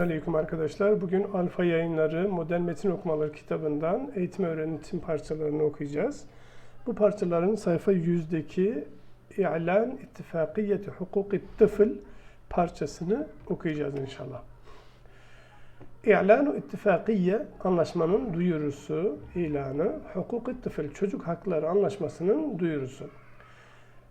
Aleyküm arkadaşlar. Bugün Alfa Yayınları Modern Metin Okumaları kitabından eğitim öğretim parçalarını okuyacağız. Bu parçaların sayfa 100'deki İ'lan İttifakiyeti Hukuki Tıfıl parçasını okuyacağız inşallah. İttifakiye anlaşmanın duyurusu, ilanı, hukuki tıfıl çocuk hakları anlaşmasının duyurusu.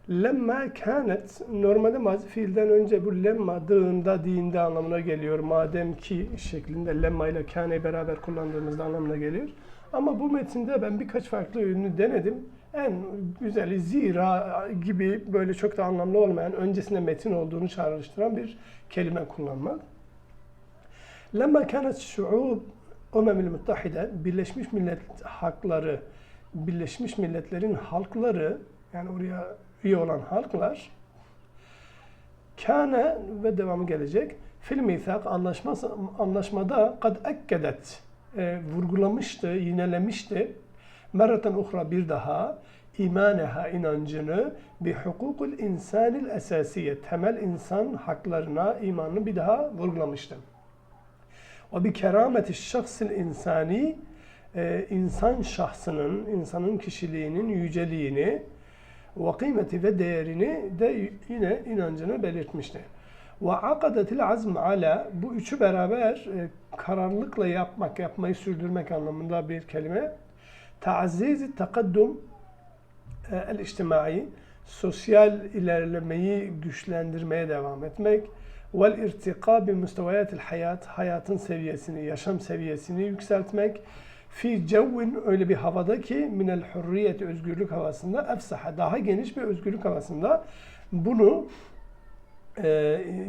Lemma kânet normalde mazi fiilden önce bu lemma dığında dinde anlamına geliyor. Madem ki şeklinde lemma ile kâneyi beraber kullandığımızda anlamına geliyor. Ama bu metinde ben birkaç farklı ürünü denedim. En güzeli zira gibi böyle çok da anlamlı olmayan öncesinde metin olduğunu çağrıştıran bir kelime kullanmak. Lemma kânet şu'ub Umemil Muttahide Birleşmiş Millet hakları Birleşmiş Milletler'in halkları yani oraya üye olan halklar kâne ve devamı gelecek fil mithak anlaşması, anlaşmada kad ekkedet e, vurgulamıştı, yinelemişti merreten uhra bir daha imaneha inancını bi hukukul insanil esasiye temel insan haklarına imanını bir daha vurgulamıştı. Ve bi kerameti şahsil insani e, insan şahsının, insanın kişiliğinin yüceliğini ve kıymeti ve değerini de yine inancını belirtmişti. Ve akadetil azm ala bu üçü beraber e, kararlılıkla yapmak, yapmayı sürdürmek anlamında bir kelime. Ta'zizi takaddum e, el içtimai sosyal ilerlemeyi güçlendirmeye devam etmek vel irtika bi müstevayatil hayat hayatın seviyesini, yaşam seviyesini yükseltmek fi cevvin öyle bir havada ki minel hürriyet özgürlük havasında efsaha daha geniş bir özgürlük havasında bunu e,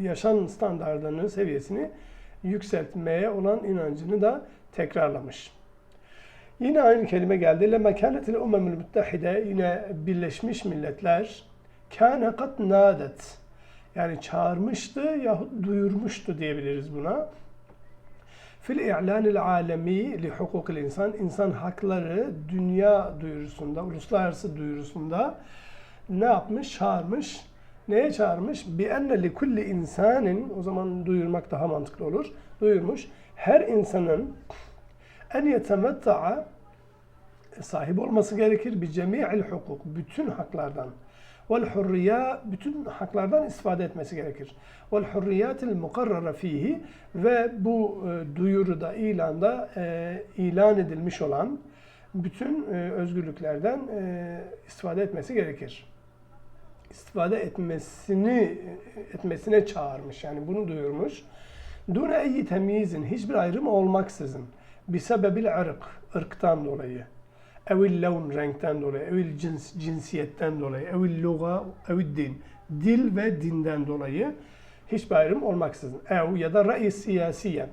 yaşam standartlarının seviyesini yükseltmeye olan inancını da tekrarlamış. Yine aynı kelime geldi. Le mekanetil umemül müttehide yine Birleşmiş Milletler kâne kat nadet yani çağırmıştı yahut duyurmuştu diyebiliriz buna fil i'lanil alemi li hukukil insan insan hakları dünya duyurusunda, uluslararası duyurusunda ne yapmış? Çağırmış. Neye çağırmış? Bi enne li kulli insanin o zaman duyurmak daha mantıklı olur. Duyurmuş. Her insanın en yetemetta'a sahip olması gerekir bi cemi'il hukuk bütün haklardan vel hurriya bütün haklardan istifade etmesi gerekir. Vel hurriyatil mukarrara fihi ve bu e, duyuruda, ilanda e, ilan edilmiş olan bütün e, özgürlüklerden e, istifade etmesi gerekir. İstifade etmesini etmesine çağırmış. Yani bunu duyurmuş. Dune eyyi temyizin hiçbir ayrım olmaksızın bir sebebil ırk, ırktan dolayı evil levn renkten dolayı, evil cins cinsiyetten dolayı, evil luga, evil din, dil ve dinden dolayı hiçbir ayrım olmaksızın. Ev ya da ra'yi siyasiyen,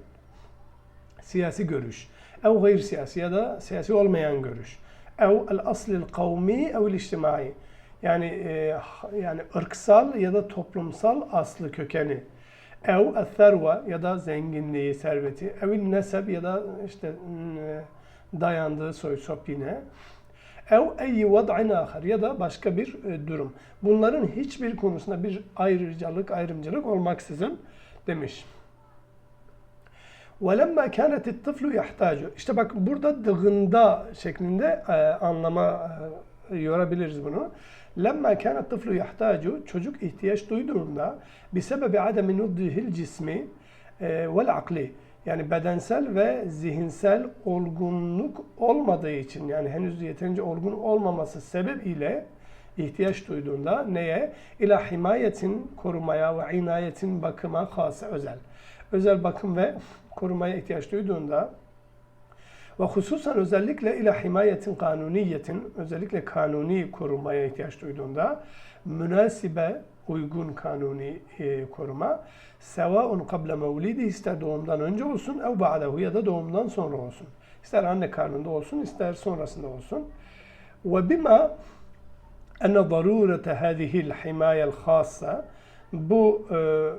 siyasi görüş. Ev gayr siyasi ya da siyasi olmayan görüş. Ev el aslil kavmi, evil içtimai. Yani e, yani ırksal ya da toplumsal aslı kökeni. Ev el ya da zenginliği, serveti. Evil nesep ya da işte e, dayandığı soy sop yine. Ev eyyi vad'in ahar ya da başka bir e, durum. Bunların hiçbir konusunda bir ayrıcalık, ayrımcılık olmaksızın demiş. وَلَمَّا كَانَتِ الطِّفْلُ يَحْتَاجُ İşte bak burada dığında şeklinde e, anlama e, yorabiliriz bunu. Lemma kana tıflu yahtaju çocuk ihtiyaç duyduğunda bir sebebi ademi nuddihil cismi e, vel akli yani bedensel ve zihinsel olgunluk olmadığı için yani henüz yeterince olgun olmaması sebebiyle ihtiyaç duyduğunda neye? İla himayetin korumaya ve inayetin bakıma hası özel. Özel bakım ve korumaya ihtiyaç duyduğunda ve hususan özellikle ila himayetin kanuniyetin özellikle kanuni korumaya ihtiyaç duyduğunda münasibe uygun kanuni e, koruma sevaun kable mevlidi ister doğumdan önce olsun ev ba'dehu ya da doğumdan sonra olsun. İster anne karnında olsun ister sonrasında olsun. Ve bima enne darurete hâzihil himayel khassa bu e,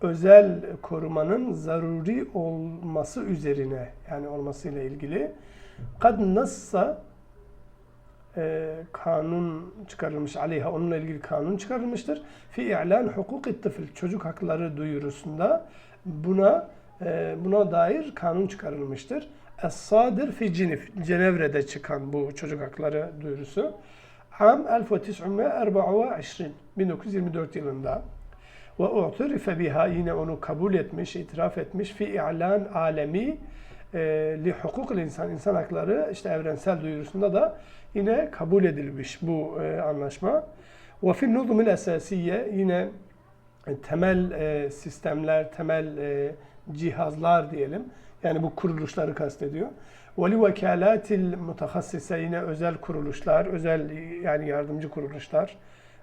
özel korumanın zaruri olması üzerine yani olmasıyla ilgili kad nassa e, kanun çıkarılmış aleyha onunla ilgili kanun çıkarılmıştır. Fi i'lan hukuki tıfıl çocuk hakları duyurusunda buna e, buna dair kanun çıkarılmıştır. Es-Sadir fi Cinif, Cenevre'de çıkan bu çocuk hakları duyurusu. Am 1924, 1924 yılında ve u'turife biha yine onu kabul etmiş, itiraf etmiş fi i'lan alemi li hukukul insan, insan hakları işte evrensel duyurusunda da yine kabul edilmiş bu e, anlaşma. Ve fi nuzumil esasiye yine e, temel e, sistemler, temel e, cihazlar diyelim. Yani bu kuruluşları kastediyor. Veli vekalatil mutahassise yine özel kuruluşlar, özel yani yardımcı kuruluşlar,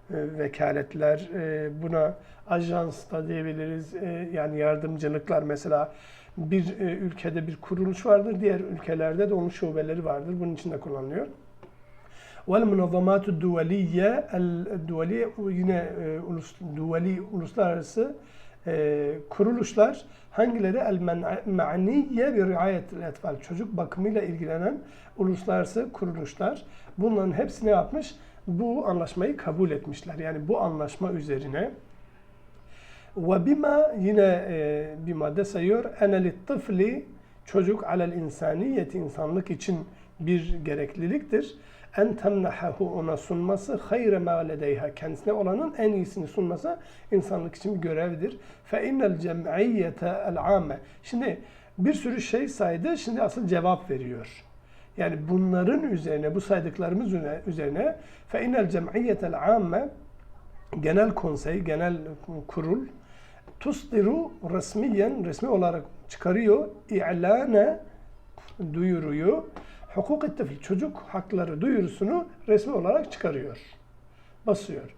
e, vekaletler, e, buna ajans da diyebiliriz. E, yani yardımcılıklar mesela bir e, ülkede bir kuruluş vardır, diğer ülkelerde de onun şubeleri vardır. Bunun için de kullanılıyor. والمنظمات الدولية الدولية yine e, ulus, duvali uluslararası e, kuruluşlar hangileri el ma'niye bir riayetil etfal çocuk bakımıyla ilgilenen uluslararası kuruluşlar bunların hepsi ne yapmış? Bu anlaşmayı kabul etmişler. Yani bu anlaşma üzerine ve bima yine e, bir madde sayıyor. Ene tifli çocuk alel insaniyeti insanlık için bir gerekliliktir en temnahahu ona sunması hayre ma kendisine olanın en iyisini sunması insanlık için bir görevdir. Fe innel cem'iyete el amme. Şimdi bir sürü şey saydı. Şimdi asıl cevap veriyor. Yani bunların üzerine, bu saydıklarımız üzerine fe innel cem'iyetel amme genel konsey, genel kurul tusdiru resmiyen, resmi olarak çıkarıyor, i'lane duyuruyor hukuk tifl çocuk hakları duyurusunu resmi olarak çıkarıyor. Basıyor.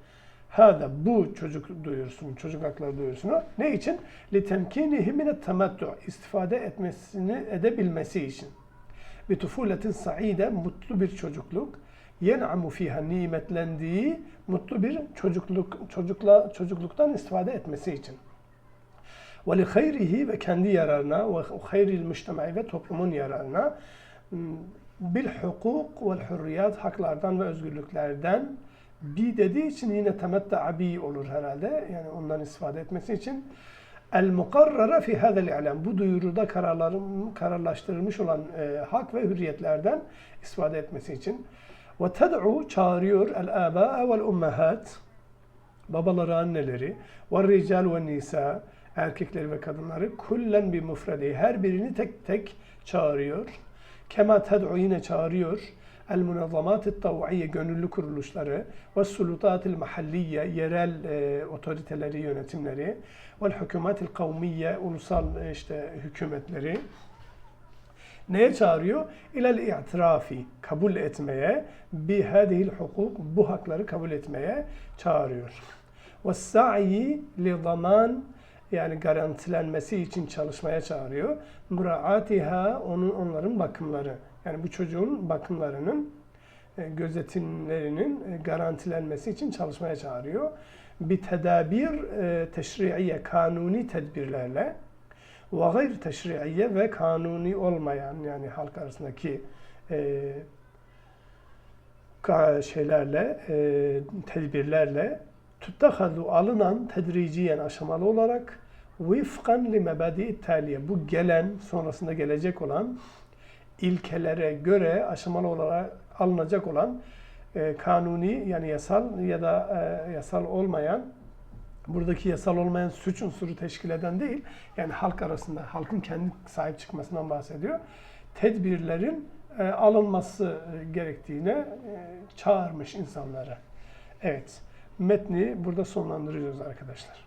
Hada bu çocuk duyurusunu, çocuk hakları duyurusunu ne için? Li temkinihi min temattu istifade etmesini edebilmesi için. Bir tufuletin saide mutlu bir çocukluk yen'amu fiha nimetlendiği mutlu bir çocukluk çocukla çocukluktan istifade etmesi için. Ve li hayrihi ve kendi yararına ve hayril müştemai ve toplumun yararına bil hukuk vel hürriyat haklardan ve özgürlüklerden. Bi dediği için yine temetta bi olur herhalde. Yani ondan istifade etmesi için. El mukarrara fi hadel i'lam. Bu duyuruda kararların kararlaştırılmış olan e, hak ve hürriyetlerden istifade etmesi için. Ve ted'u çağırıyor el aba vel ummahat babaları anneleri ve rical ve nisa erkekleri ve kadınları kullen bir mufredi her birini tek tek çağırıyor Kema ted'u yine çağırıyor. El münazzamat tav'iyye gönüllü kuruluşları ve sulutatil mahalliye yerel e, otoriteleri, yönetimleri ve hükümetil kavmiye ulusal e, işte hükümetleri neye çağırıyor? İlel i'tirafi kabul etmeye bi hadihil hukuk bu hakları kabul etmeye çağırıyor. Ve sa'i li zaman yani garantilenmesi için çalışmaya çağırıyor. Muraatiha onun onların bakımları. Yani bu çocuğun bakımlarının e, gözetimlerinin e, garantilenmesi için çalışmaya çağırıyor. Bir tedabir e, teşriiye, kanuni tedbirlerle ve gayr teşriiye ve kanuni olmayan yani halk arasındaki şeylerle, tedbirlerle tuttahadu alınan tedriciyen aşamalı olarak vifkan li mebadi taliye bu gelen sonrasında gelecek olan ilkelere göre aşamalı olarak alınacak olan e, kanuni yani yasal ya da e, yasal olmayan buradaki yasal olmayan suç unsuru teşkil eden değil yani halk arasında halkın kendi sahip çıkmasından bahsediyor. Tedbirlerin e, alınması gerektiğine e, çağırmış insanları. Evet metni burada sonlandırıyoruz arkadaşlar.